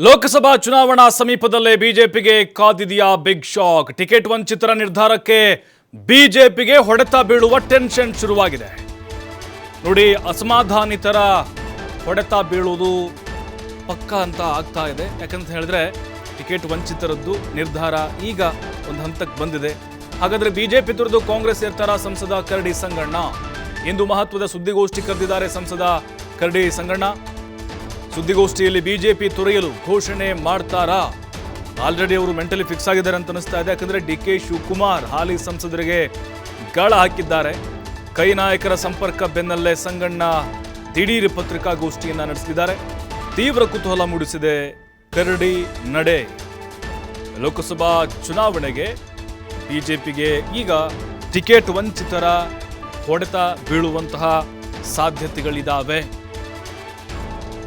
ಲೋಕಸಭಾ ಚುನಾವಣಾ ಸಮೀಪದಲ್ಲೇ ಬಿಜೆಪಿಗೆ ಕಾದಿದೆಯಾ ಬಿಗ್ ಶಾಕ್? ಟಿಕೆಟ್ ವಂಚಿತರ ನಿರ್ಧಾರಕ್ಕೆ ಬಿಜೆಪಿಗೆ ಹೊಡೆತ ಬೀಳುವ ಟೆನ್ಷನ್ ಶುರುವಾಗಿದೆ. ನೋಡಿ, ಅಸಮಾಧಾನಿತರ ಹೊಡೆತ ಬೀಳುವುದು ಪಕ್ಕ ಅಂತ ಆಗ್ತಾ ಇದೆ. ಯಾಕಂತ ಹೇಳಿದ್ರೆ, ಟಿಕೆಟ್ ವಂಚಿತರದ್ದು ನಿರ್ಧಾರ ಈಗ ಒಂದು ಹಂತಕ್ಕೆ ಬಂದಿದೆ. ಹಾಗಾದ್ರೆ ಬಿಜೆಪಿ ತುರಿದು ಕಾಂಗ್ರೆಸ್ ಸೇರ್ತಾರ ಸಂಸದ ಕರಡಿ ಸಂಗಣ್ಣ. ಇಂದು ಮಹತ್ವದ ಸುದ್ದಿಗೋಷ್ಠಿ ಕರೆದಿದ್ದಾರೆ ಸಂಸದ ಕರಡಿ ಸಂಗಣ್ಣ. ಸುದ್ದಿಗೋಷ್ಠಿಯಲ್ಲಿ ಬಿಜೆಪಿ ತೊರೆಯಲು ಘೋಷಣೆ ಮಾಡ್ತಾರಾ? ಆಲ್ರೆಡಿ ಅವರು ಮೆಂಟಲಿ ಫಿಕ್ಸ್ ಆಗಿದ್ದಾರೆ ಅಂತ ಅನಿಸ್ತಾ ಇದೆ. ಯಾಕಂದ್ರೆ ಡಿ ಕೆ ಶಿವಕುಮಾರ್ ಹಾಲಿ ಸಂಸದರಿಗೆ ಗಾಳ ಹಾಕಿದ್ದಾರೆ. ಕೈ ನಾಯಕರ ಸಂಪರ್ಕ ಬೆನ್ನಲ್ಲೇ ಸಂಗಣ್ಣ ದಿಢೀರ್ ಪತ್ರಿಕಾಗೋಷ್ಠಿಯನ್ನು ನಡೆಸಿದ್ದಾರೆ ತೀವ್ರ ಕುತೂಹಲ ಮೂಡಿಸಿದೆ ಕರಡಿ ನಡೆ. ಲೋಕಸಭಾ ಚುನಾವಣೆಗೆ ಬಿಜೆಪಿಗೆ ಈಗ ಟಿಕೆಟ್ ವಂಚಿತರ ಹೊಡೆತ ಬೀಳುವಂತಹ ಸಾಧ್ಯತೆಗಳಿದಾವೆ.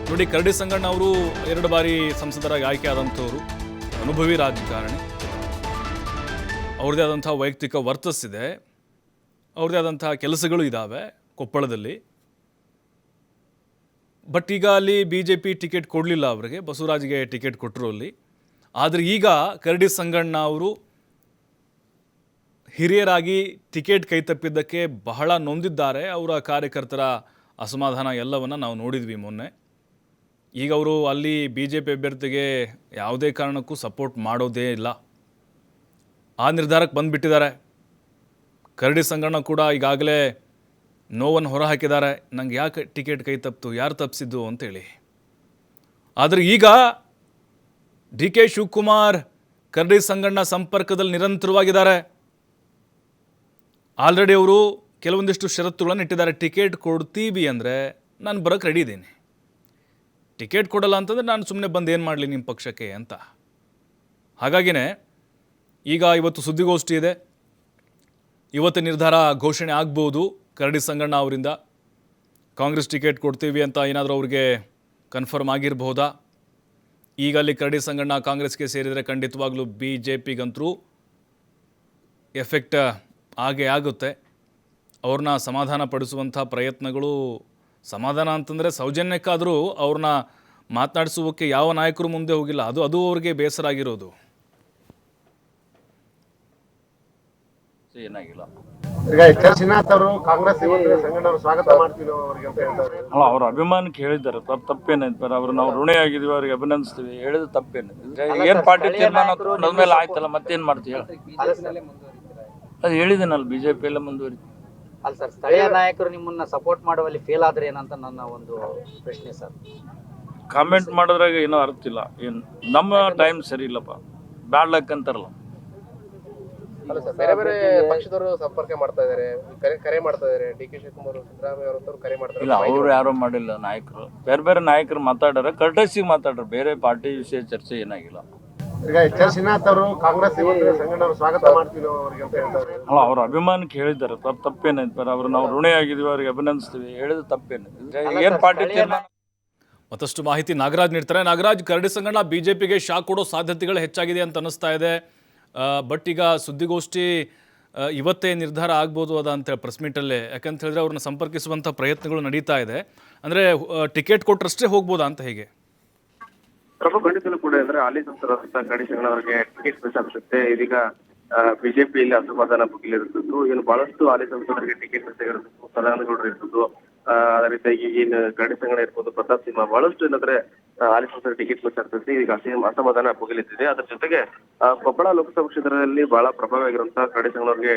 ನೋಡಿ, ಕರಡಿ ಸಂಗಣ್ಣ ಅವರು ಎರಡು ಬಾರಿ ಸಂಸದರಾಗಿ ಆಯ್ಕೆ ಆದಂಥವರು, ಅನುಭವಿ ರಾಜಕಾರಣಿ. ಅವ್ರದ್ದೇ ಆದಂಥ ವೈಯಕ್ತಿಕ ವರ್ತಸ್ಸಿದೆ ಅವ್ರದ್ದೇ ಆದಂಥ ಕೆಲಸಗಳು ಇದ್ದಾವೆ ಕೊಪ್ಪಳದಲ್ಲಿ. ಬಟ್ ಈಗ ಅಲ್ಲಿ ಬಿ ಜೆ ಪಿ ಟಿಕೆಟ್ ಕೊಡಲಿಲ್ಲ ಅವರಿಗೆ, ಬಸವರಾಜ್ಗೆ ಟಿಕೆಟ್ ಕೊಟ್ಟರು ಅಲ್ಲಿ. ಆದರೆ ಈಗ ಕರಡಿ ಸಂಗಣ್ಣ ಅವರು ಹಿರಿಯರಾಗಿ ಟಿಕೆಟ್ ಕೈ ತಪ್ಪಿದ್ದಕ್ಕೆ ಬಹಳ ನೊಂದಿದ್ದಾರೆ. ಅವರ ಕಾರ್ಯಕರ್ತರ ಅಸಮಾಧಾನ ಎಲ್ಲವನ್ನು ನಾವು ನೋಡಿದ್ವಿ ಮೊನ್ನೆ. ಈಗ ಅವರು ಅಲ್ಲಿ ಬಿ ಜೆ ಪಿ ಅಭ್ಯರ್ಥಿಗೆ ಯಾವುದೇ ಕಾರಣಕ್ಕೂ ಸಪೋರ್ಟ್ ಮಾಡೋದೇ ಇಲ್ಲ. ಆ ನಿರ್ಧಾರಕ್ಕೆ ಬಂದುಬಿಟ್ಟಿದ್ದಾರೆ. ಕರಡಿ ಸಂಗಣ್ಣ ಕೂಡ ಈಗಾಗಲೇ ನೋವನ್ನು ಹೊರಹಾಕಿದ್ದಾರೆ. ನಂಗೆ ಯಾಕೆ ಟಿಕೆಟ್ ಕೈ ತಪ್ಪಿತು, ಯಾರು ತಪ್ಪಿಸಿದ್ದು ಅಂತೇಳಿ. ಆದರೆ ಈಗ ಡಿ ಕೆ ಶಿವಕುಮಾರ್ ಕರಡಿ ಸಂಗಣ್ಣ ಸಂಪರ್ಕದಲ್ಲಿ ನಿರಂತರವಾಗಿದ್ದಾರೆ. ಆಲ್ರೆಡಿ ಅವರು ಕೆಲವೊಂದಿಷ್ಟು ಷರತ್ತುಗಳನ್ನು ಇಟ್ಟಿದ್ದಾರೆ. ಟಿಕೆಟ್ ಕೊಡ್ತೀವಿ ಅಂದರೆ ನಾನು ಬರೋಕ್ಕೆ ರೆಡಿ ಇದ್ದೀನಿ. ಟಿಕೆಟ್ ಕೊಡಲ್ಲ ಅಂತಂದರೆ ನಾನು ಸುಮ್ಮನೆ ಬಂದು ಏನು ಮಾಡಲಿ ನಿಮ್ಮ ಪಕ್ಷಕ್ಕೆ ಅಂತ. ಹಾಗಾಗಿನೇ ಈಗ ಇವತ್ತು ಸುದ್ದಿಗೋಷ್ಠಿ ಇದೆ. ಇವತ್ತು ನಿರ್ಧಾರ ಘೋಷಣೆ ಆಗ್ಬೋದು ಕರಡಿ ಸಂಗಣ್ಣ ಅವರಿಂದ. ಕಾಂಗ್ರೆಸ್ ಟಿಕೆಟ್ ಕೊಡ್ತೀವಿ ಅಂತ ಏನಾದರೂ ಅವ್ರಿಗೆ ಕನ್ಫರ್ಮ್ ಆಗಿರಬಹುದಾ ಈಗ ಅಲ್ಲಿ ಕರಡಿ ಸಂಗಣ್ಣ ಕಾಂಗ್ರೆಸ್ಗೆ ಸೇರಿದರೆ ಖಂಡಿತವಾಗ್ಲೂ ಬಿ ಜೆ ಪಿಗಂತರೂ ಎಫೆಕ್ಟ್ ಆಗೇ ಆಗುತ್ತೆ. ಅವ್ರನ್ನ ಸಮಾಧಾನಪಡಿಸುವಂಥ ಪ್ರಯತ್ನಗಳು ಸಮಾಧಾನ ಅಂತಂದರೆ ಸೌಜನ್ಯಕ್ಕಾದರೂ ಅವ್ರನ್ನ ಮಾತನಾಡಿಸುವಕ್ಕೆ ಯಾವ ನಾಯಕರು ಮುಂದೆ ಹೋಗಿಲ್ಲ. ಅದು ಅದು ಅವ್ರಿಗೆ ಬೇಸರ ಆಗಿರೋದು. ಏನಾಗಿಲ್ಲ. ಈಗ ಎಚ್ ಆರ್ ಶ್ರೀನಾಥ್ ಅವರು ಕಾಂಗ್ರೆಸ್ ಇವತ್ತು ಸಂಘಟನೆ ಸ್ವಾಗತ ಮಾಡ್ತೀವಿ ಅವರಿಗೆ ಅಂತ ಹೇಳ್ತಾರೆ ಅಲ್ಲ ಅವ್ರ ಅಭಿಮಾನಕ್ಕೆ ಹೇಳಿದ್ದಾರೆ. ತಪ್ಪು ತಪ್ಪೇನೈತೆ ಬೇರೆ. ಅವ್ರು ನಾವು ಋಣಿ ಆಗಿದೀವಿ ಅವ್ರಿಗೆ ಅಭಿನಂದಿಸ್ತೀವಿ. ಹೇಳಿದ ತಪ್ಪೇನು ಏನ್ ಪಾರ್ಟಿ ತೀರ್ಮಾನ ಮೇಲೆ ಆಯ್ತಲ್ಲ ಮತ್ತೇನ್ ಮಾಡ್ತೀವಿ ಹೇಳ ಅದು ಹೇಳಿದ್ದೀನಲ್ಲ ಬಿಜೆಪಿ ಎಲ್ಲ ಮುಂದುವರಿ ಅಲ್ಲ ಸರ್ ಸ್ಥಳೀಯ ನಾಯಕರು ನಿಮ್ಮನ್ನ ಸಪೋರ್ಟ್ ಮಾಡುವಲ್ಲಿ ಫೇಲ್ ಆದ್ರೆ ಏನಂತ ನನ್ನ ಒಂದು ಪ್ರಶ್ನೆ ಸರ್. ಕಾಮೆಂಟ್ ಮಾಡೋದ್ರಾಗ ಏನೋ ಅರ್ಥ ಇಲ್ಲ. ಏನು ನಮ್ಮ ಟೈಮ್ ಸರಿ ಇಲ್ಲಪ್ಪ. ಬ್ಯಾಡ್ ಲಕ್ ಅಂತಾರಲ್ಲ. ಅಲ್ಲ ಸರ್ ಬೇರೆ ಬೇರೆ ಪಕ್ಷದವರು ಸಂಪರ್ಕ ಮಾಡ್ತಾ ಇದಾರೆ. ಕರೆ ಕರೆ ಮಾಡ್ತಾ ಇದಾರೆ. ಡಿ ಕೆ ಶಿವಕುಮಾರ್ ಸಿದ್ದರಾಮಯ್ಯ ಅವರಂತವ್ರು ಕರೆ ಮಾಡ್ತಾರೆ. ಇಲ್ಲ ಅವ್ರು ಯಾರು ಮಾಡಿಲ್ಲ ನಾಯಕರು. ಬೇರೆ ಬೇರೆ ನಾಯಕರು ಮಾತಾಡ್ಯಾರ ಕರ್ಟಸಿಗೆ ಮಾತಾಡ್ರು ಬೇರೆ ಪಾರ್ಟಿ ವಿಷಯ ಚರ್ಚೆ ಏನಾಗಿಲ್ಲ. ಈಗ ಎಚ್ ಆರ್ ಶ್ರೀನಾಥ್ ಅವರು ಕಾಂಗ್ರೆಸ್ ಸಂಘಟನೆ ಸ್ವಾಗತ ಮಾಡ್ತೀವಿ ಅವರಿಗೆ ಅಂತ ಹೇಳ್ತಾರೆ. ಅಲ್ಲ ಅವ್ರ ಅಭಿಮಾನಕ್ಕೆ ಹೇಳಿದ್ದಾರೆ. ತಪ್ಪು ತಪ್ಪೇನೈತೆ ಅವ್ರು ನಾವು ಋಣಿ ಆಗಿದೀವಿ ಅವ್ರಿಗೆ ಅಭಿನಂದಿಸ್ತೀವಿ. ಹೇಳಿದ ತಪ್ಪೇನು? ಏನ್ ಪಾರ್ಟಿ ತೀರ್ಮಾನ? ಮತ್ತಷ್ಟು ಮಾಹಿತಿ ನಾಗರಾಜ್ ನೀಡ್ತಾರೆ. ನಾಗರಾಜ್ ಕರಡಿ ಸಂಗಣ್ಣ ಬಿಜೆಪಿಗೆ ಶಾಕ್ ಕೊಡೋ ಸಾಧ್ಯತೆಗಳು ಹೆಚ್ಚಾಗಿದೆ ಅಂತ ಅನ್ನಿಸ್ತಾ ಇದೆ. ಬಟ್ ಈಗ ಸುದ್ದಿಗೋಷ್ಠಿ ಇವತ್ತೇ ನಿರ್ಧಾರ ಆಗ್ಬೋದು ಅದ ಅಂತ ಪ್ರೆಸ್ ಮೀಟಲ್ಲೇ ಯಾಕಂತ ಹೇಳಿದ್ರೆ ಅವ್ರನ್ನ ಸಂಪರ್ಕಿಸುವಂಥ ಪ್ರಯತ್ನಗಳು ನಡೀತಾ ಇದೆ. ಅಂದರೆ ಟಿಕೆಟ್ ಕೊಟ್ಟರಷ್ಟೇ ಹೋಗ್ಬೋದಾ ಅಂತ ಹೇಗೆ? ಪ್ರಭು ಖಂಡಿತಲೂ ಕೂಡ ಅಂದ್ರೆ ಹಾಲಿ ಸಂಸದ ಗಣೇಶಗಳ ಅವರಿಗೆ ಟಿಕೆಟ್ ಮಿಸ್ ಇದೀಗ ಬಿಜೆಪಿಯಲ್ಲಿ ಅಸಮಾಧಾನ ಭುಗಿಲಿರುತ್ತಿದ್ದು ಏನು ಬಹಳಷ್ಟು ಹಾಲಿ ಸಂಸದರಿಗೆ ಟಿಕೆಟ್ ಇರ್ತಿದ್ದು ಆ, ಅದೇ ರೀತಿಯಾಗಿ ಏನು ಕರಡಿ ಇರ್ಬೋದು ಪ್ರತಾಪ್ ಸಿಂಹ ಬಹಳಷ್ಟು ಏನಂದ್ರೆ ಆ, ಹಾಲಿ ಸಂಸದ ಟಿಕೆಟ್ ಮಿಸ್ ಆಗ್ತದೆ. ಈಗ ಅಸೀಮ್ ಅಸಮಾಧಾನ ಭುಗಿಲಿದ್ದಿದೆ ಅದ್ರ ಜೊತೆಗೆ ಕೊಪ್ಪಳ ಲೋಕಸಭಾ ಕ್ಷೇತ್ರದಲ್ಲಿ ಬಹಳ ಪ್ರಭಾವವಾಗಿರುವಂತಹ ಕಡೆ ಸಂಗನವರಿಗೆ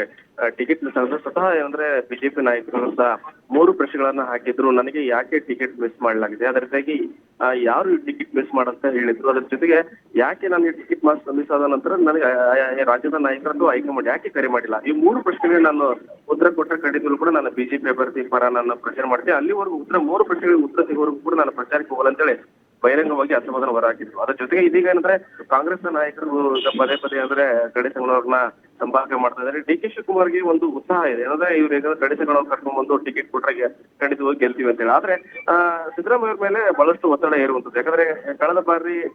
ಟಿಕೆಟ್ ಮಿಸ್ ಆಗಿದ್ರು ಸ್ವತಃ ಏನಂದ್ರೆ ಬಿಜೆಪಿ ನಾಯಕರು ಸಹ ಮೂರು ಪ್ರಶ್ನೆಗಳನ್ನ ಹಾಕಿದ್ರು. ನನಗೆ ಯಾಕೆ ಟಿಕೆಟ್ ಮಿಸ್ ಮಾಡಲಾಗಿದೆ? ಅದೇ ಯಾರು ಟಿಕೆಟ್ ಮಿಸ್ ಮಾಡಂತ ಹೇಳಿದ್ರು? ಅದ್ರ ಜೊತೆಗೆ ಯಾಕೆ ನನಗೆ ಟಿಕೆಟ್ ಮಾಸ್ ಮಿಸ್ ಆದ ನಂತರ ನನಗೆ ರಾಜ್ಯದ ನಾಯಕರದ್ದು ಆಯ್ಕೆ ಮಾಡಿ ಯಾಕೆ ಕರೆ ಮಾಡಿಲ್ಲ? ಈ ಮೂರು ಪ್ರಶ್ನೆಗಳಿಗೆ ನಾನು ಉತ್ತರ ಕೊಟ್ಟರೆ ಖಂಡಿತರು ಕೂಡ ನಾನು ಬಿಜೆಪಿ ಅಭ್ಯರ್ಥಿ ಪರ ನಾನು ಪ್ರಚಾರ ಮಾಡ್ತೀನಿ. ಅಲ್ಲಿವರೆಗೂ ಉತ್ತರ ಮೂರು ಪ್ರಶ್ನೆಗಳಿಗೆ ಉತ್ತರ ಸಿಗೋವರೆಗೂ ಕೂಡ ನಾನು ಪ್ರಚಾರಕ್ಕೆ ಹೋಗಲ್ಲ ಅಂತೇಳಿ ಬಹಿರಂಗವಾಗಿ ಅಸಮಾಧಾನ ಹೊರಹಾಕಿದ್ರು. ಅದ್ರ ಜೊತೆಗೆ ಇದೀಗ ಏನಂದ್ರೆ ಕಾಂಗ್ರೆಸ್ ನಾಯಕರು ಪದೇ ಪದೇ ಅಂದ್ರೆ ಗಣೇಶ್ ಸಂಘನವ್ರನ್ನ ಸಂಪರ್ಕ ಮಾಡ್ತಾ ಇದ್ದಾರೆ. ಡಿ ಕೆ ಶಿವಕುಮಾರ್ಗೆ ಒಂದು ಉತ್ಸಾಹ ಇದೆ. ಏನಂದ್ರೆ ಇವ್ರು ಏನಾದ್ರು ಕಡಿತಗಳನ್ನು ಕರ್ಕೊಂಡ್ ಬಂದು ಟಿಕೆಟ್ ಕೊಟ್ರೆ ಖಂಡಿತವಾಗಿ ಗೆಲ್ತೀವಿ ಅಂತ ಹೇಳಿ ಆದ್ರೆ ಸಿದ್ದರಾಮಯ್ಯ ಮೇಲೆ ಬಹಳಷ್ಟು ಒತ್ತಡ ಇರುವಂತದ್ದು ಯಾಕಂದ್ರೆ ಕಳೆದ ಬಾರಿ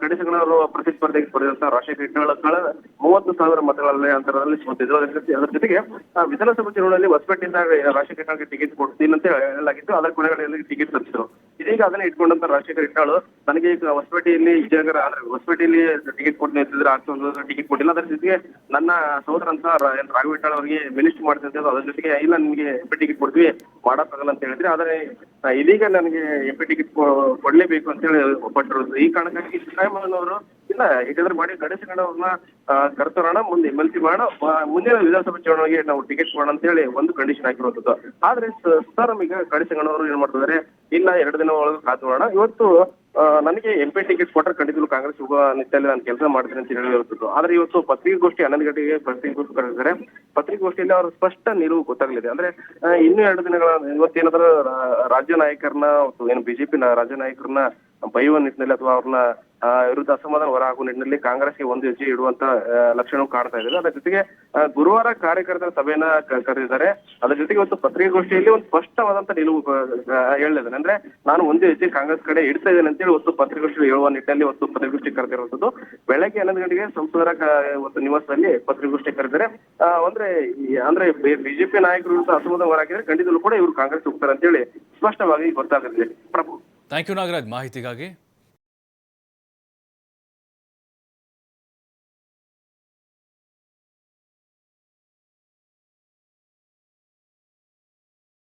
ಕಡಿತಗಳವರು ಪ್ರತಿಸ್ಪರ್ಧೆಗೆ ಸ್ಪರ್ಧಿಸಿದಂತ ರಾಷ್ಟ್ರೀಯ ಕ್ರೀಡೆಗಳ ಕಳೆದ ಮೂವತ್ತು ಸಾವಿರ ಮತಗಳಲ್ಲಿ ಅಂತರದಲ್ಲಿ ಸೋತಿದ್ರು ಅದರ ಜೊತೆ- ಅದರ ಜೊತೆಗೆ ವಿಧಾನಸಭಾ ಚುನಾವಣೆಯಲ್ಲಿ ಹೊಸಪೇಟೆಯಿಂದ ರಾಷ್ಟ್ರೀಯ ಹಿಟ್ನಾಳ್ಗೆ ಟಿಕೆಟ್ ಕೊಡ್ತೀನಿ ಅಂತ ಹೇಳಲಾಗಿತ್ತು. ಅದರ ಕೊನೆಗಳಲ್ಲಿ ಟಿಕೆಟ್ ತಪ್ಪಿಸಿದ್ರು. ಇದೀಗ ಅದನ್ನ ಇಟ್ಕೊಂಡಂತ ರಾಷ್ಟ್ರೀಯ ಕ್ರೀಡಾಳು ನನಗೆ ಹೊಸಪೇಟೆಯಲ್ಲಿ ವಿಜಯನಗರ ಅಂದ್ರೆ ಹೊಸಪೇಟೆಯಲ್ಲಿ ಟಿಕೆಟ್ ಆಗ್ತದೆ ಟಿಕೆಟ್ ಕೊಟ್ಟಿಲ್ಲ. ಅದರ ಜೊತೆಗೆ ನನ್ನ ಸಹೋದರ ಅಂತ ಏನ್ ರಾಘವ ಹಿಟ್ನಾಳ್ ಅವರಿಗೆ ಮಿನಿಸ್ಟರ್ ಮಾಡ್ತೀನಿ ಅದ್ರ ಜೊತೆಗೆ ಇಲ್ಲ, ನಿಮ್ಗೆ ಎಂ ಪಿ ಟಿಕೆಟ್ ಕೊಡ್ತೀವಿ, ಮಾಡಕ್ಕಾಗಲ್ಲ ಅಂತ ಹೇಳಿದ್ರೆ, ಆದ್ರೆ ಇದೀಗ ನನಗೆ ಎಂ ಪಿ ಟಿಕೆಟ್ ಕೊಡ್ಲೇಬೇಕು ಅಂತ ಹೇಳಿ ಕೊಟ್ಟಿರೋದು ಈ ಕಾರಣಕ್ಕಾಗಿ ಸಿದ್ದರಾಮಯ್ಯ ಅವರು, ಇಲ್ಲ ಹೇಗಾದ್ರೆ ಮಾಡಿ ಗಣೇಶಗೌಡವ್ರನ್ನ ಕರ್ತರೋಣ, ಮುಂದೆ ಎಂ ಎಲ್ ಸಿ ಮಾಡೋಣ ಮುಂದಿನ ವಿಧಾನಸಭಾ ಚುನಾವಣೆಗೆ ನಾವು ಟಿಕೆಟ್ ಕೊಡೋಣ ಅಂತ ಹೇಳಿ ಒಂದು ಕಂಡೀಷನ್ ಹಾಕಿರುವಂತದ್ದು ಆದ್ರೆ ಸುತಾರಾಮ್ ಈಗ ಗಣೇಶಗೌಡವರು ಏನ್ ಮಾಡ್ತಿದ್ದಾರೆ, ಇಲ್ಲ, ಎರಡು ದಿನ ಒಳಗೆ ಕಾದು ನೋಡೋಣ. ಇವತ್ತು ನನಗೆ ಎಂ ಪಿ ಟಿಕೆಟ್ ಕೊಟ್ಟರೆ ಖಂಡಿತಲು ಕಾಂಗ್ರೆಸ್ ಹೋಗುವ ನಿಟ್ಟಿನಲ್ಲಿ ನಾನು ಕೆಲಸ ಮಾಡ್ತೀನಿ ಅಂತ ಹೇಳಿರುತ್ತದೆ ಆದ್ರೆ ಇವತ್ತು ಪತ್ರಿಕಾಗೋಷ್ಠಿ ಹನ್ನೊಂದು ಗಂಟೆಗೆ ಪತ್ರಿಕಾಗೋಷ್ಠಿ ಕರೆದಿದ್ದಾರೆ. ಪತ್ರಿಕಾಗೋಷ್ಠಿಯಲ್ಲಿ ಅವರ ಸ್ಪಷ್ಟ ನಿಲುವು ಗೊತ್ತಾಗಲಿದೆ. ಅಂದ್ರೆ ಇನ್ನೂ ಎರಡು ದಿನಗಳ, ಇವತ್ತೇನಾದ್ರೂ ರಾಜ್ಯ ನಾಯಕರನ್ನ ಏನು ಬಿಜೆಪಿ ರಾಜ್ಯ ನಾಯಕರನ್ನ ಬೈಯುವ ನಿಟ್ಟಿನಲ್ಲಿ ಅಥವಾ ಅವ್ರನ್ನ ವಿರುದ್ಧ ಅಸಮಾಧಾನ ಹೊರಹಾಕುವ ನಿಟ್ಟಿನಲ್ಲಿ ಕಾಂಗ್ರೆಸ್ಗೆ ಒಂದು ಹೆಜ್ಜೆ ಇಡುವಂತ ಲಕ್ಷಣವು ಕಾಣ್ತಾ ಇದೆ. ಅದರ ಜೊತೆಗೆ ಗುರುವಾರ ಕಾರ್ಯಕರ್ತರ ಸಭೆಯನ್ನ ಕರೆದಿದ್ದಾರೆ. ಅದರ ಜೊತೆಗೆ ಒಂದು ಪತ್ರಿಕಾಗೋಷ್ಠಿಯಲ್ಲಿ ಒಂದು ಸ್ಪಷ್ಟವಾದಂತ ನಿಲುವು ಆ, ಹೇಳಿದ್ದಾನೆ ಅಂದ್ರೆ ನಾನು ಒಂದು ಹೆಜ್ಜೆ ಕಾಂಗ್ರೆಸ್ ಕಡೆ ಇಡ್ತಾ ಇದ್ದೇನೆ ಅಂತೇಳಿ ಒಂದು ಪತ್ರಿಕಾಗೋಷ್ಠಿ ಹೇಳುವ ನಿಟ್ಟಿನಲ್ಲಿ ಒಂದು ಪತ್ರಿಕಾಗೋಷ್ಠಿ ಕರೆದಿರುವಂತದ್ದು. ಬೆಳಗ್ಗೆ ಹನ್ನೊಂದು ಗಂಟೆಗೆ ಸಂಸದರ ಒಂದು ನಿವಾಸದಲ್ಲಿ ಪತ್ರಿಕಾಗೋಷ್ಠಿ ಕರೆದಿದ್ದಾರೆ. ಅಂದ್ರೆ ಅಂದ್ರೆ ಬಿಜೆಪಿ ನಾಯಕರು ಅಸಮಾಧಾನ ಹೊರಹಾಕಿದ್ರೆ ಖಂಡಿತಲು ಕೂಡ ಇವರು ಕಾಂಗ್ರೆಸ್ ಹೋಗ್ತಾರೆ ಅಂತೇಳಿ ಸ್ಪಷ್ಟವಾಗಿ ಗೊತ್ತಾಗುತ್ತೆ ಪ್ರಭು. Thank you Nagaraj. ಮಾಹಿತಿಗಾಗಿ